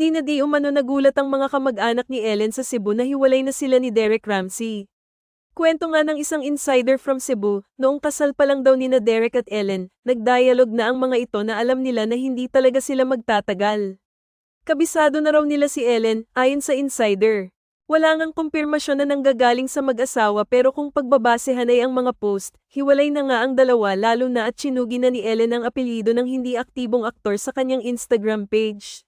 Hindi na di umano nagulat ang mga kamag-anak ni Ellen sa Cebu na hiwalay na sila ni Derek Ramsey. Kwento nga ng isang insider from Cebu, noong kasal pa lang daw ni na Derek at Ellen, nagdialog na ang mga ito na alam nila na hindi talaga sila magtatagal. Kabisado na raw nila si Ellen, ayon sa insider. Wala ngang kumpirmasyon na nanggagaling sa mag-asawa pero kung pagbabasehan ay ang mga post, hiwalay na nga ang dalawa lalo na at sinugi na ni Ellen ang apelyido ng hindi aktibong aktor sa kanyang Instagram page.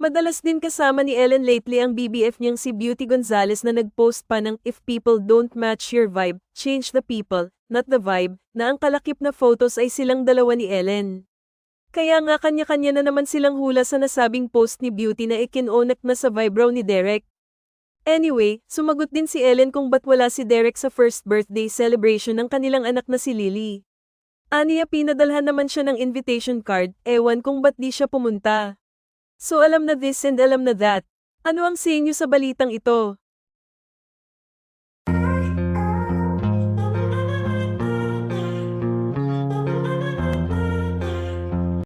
Madalas din kasama ni Ellen lately ang BBF niyang si Beauty Gonzales na nag-post pa ng If people don't match your vibe, change the people, not the vibe, na ang kalakip na photos ay silang dalawa ni Ellen. Kaya nga kanya-kanya na naman silang hula sa nasabing post ni Beauty na ikinonak na sa vibe raw ni Derek. Anyway, sumagot din si Ellen kung ba't wala si Derek sa first birthday celebration ng kanilang anak na si Lily. Aniya pinadalhan naman siya ng invitation card, ewan kung ba't di siya pumunta. So alam na this and alam na that. Ano ang sa inyo sa balitang ito?